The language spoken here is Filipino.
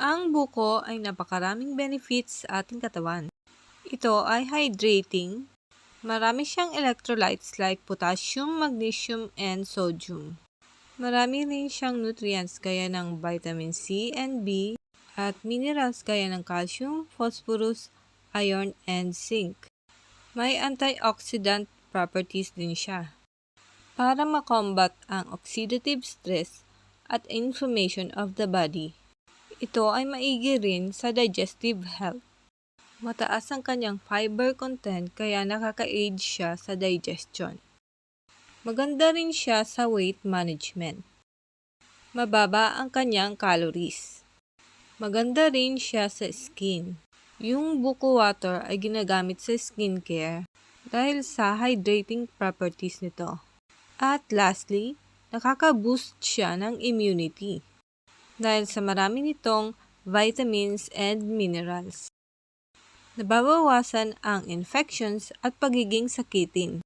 Ang buko ay napakaraming benefits sa ating katawan. Ito ay hydrating. Marami siyang electrolytes like potassium, magnesium, and sodium. Marami rin siyang nutrients gaya ng vitamin C and B at minerals gaya ng calcium, phosphorus, iron, and zinc. May antioxidant properties din siya para makombat ang oxidative stress at inflammation of the body. Ito ay maigi rin sa digestive health. Mataas ang kanyang fiber content kaya nakaka-aid siya sa digestion. Maganda rin siya sa weight management. Mababa ang kanyang calories. Maganda rin siya sa skin. Yung buko water ay ginagamit sa skincare dahil sa hydrating properties nito. At lastly, nakaka-boost siya ng immunity dahil sa marami nitong vitamins and minerals. Nababawasan ang infections at pagiging sakitin.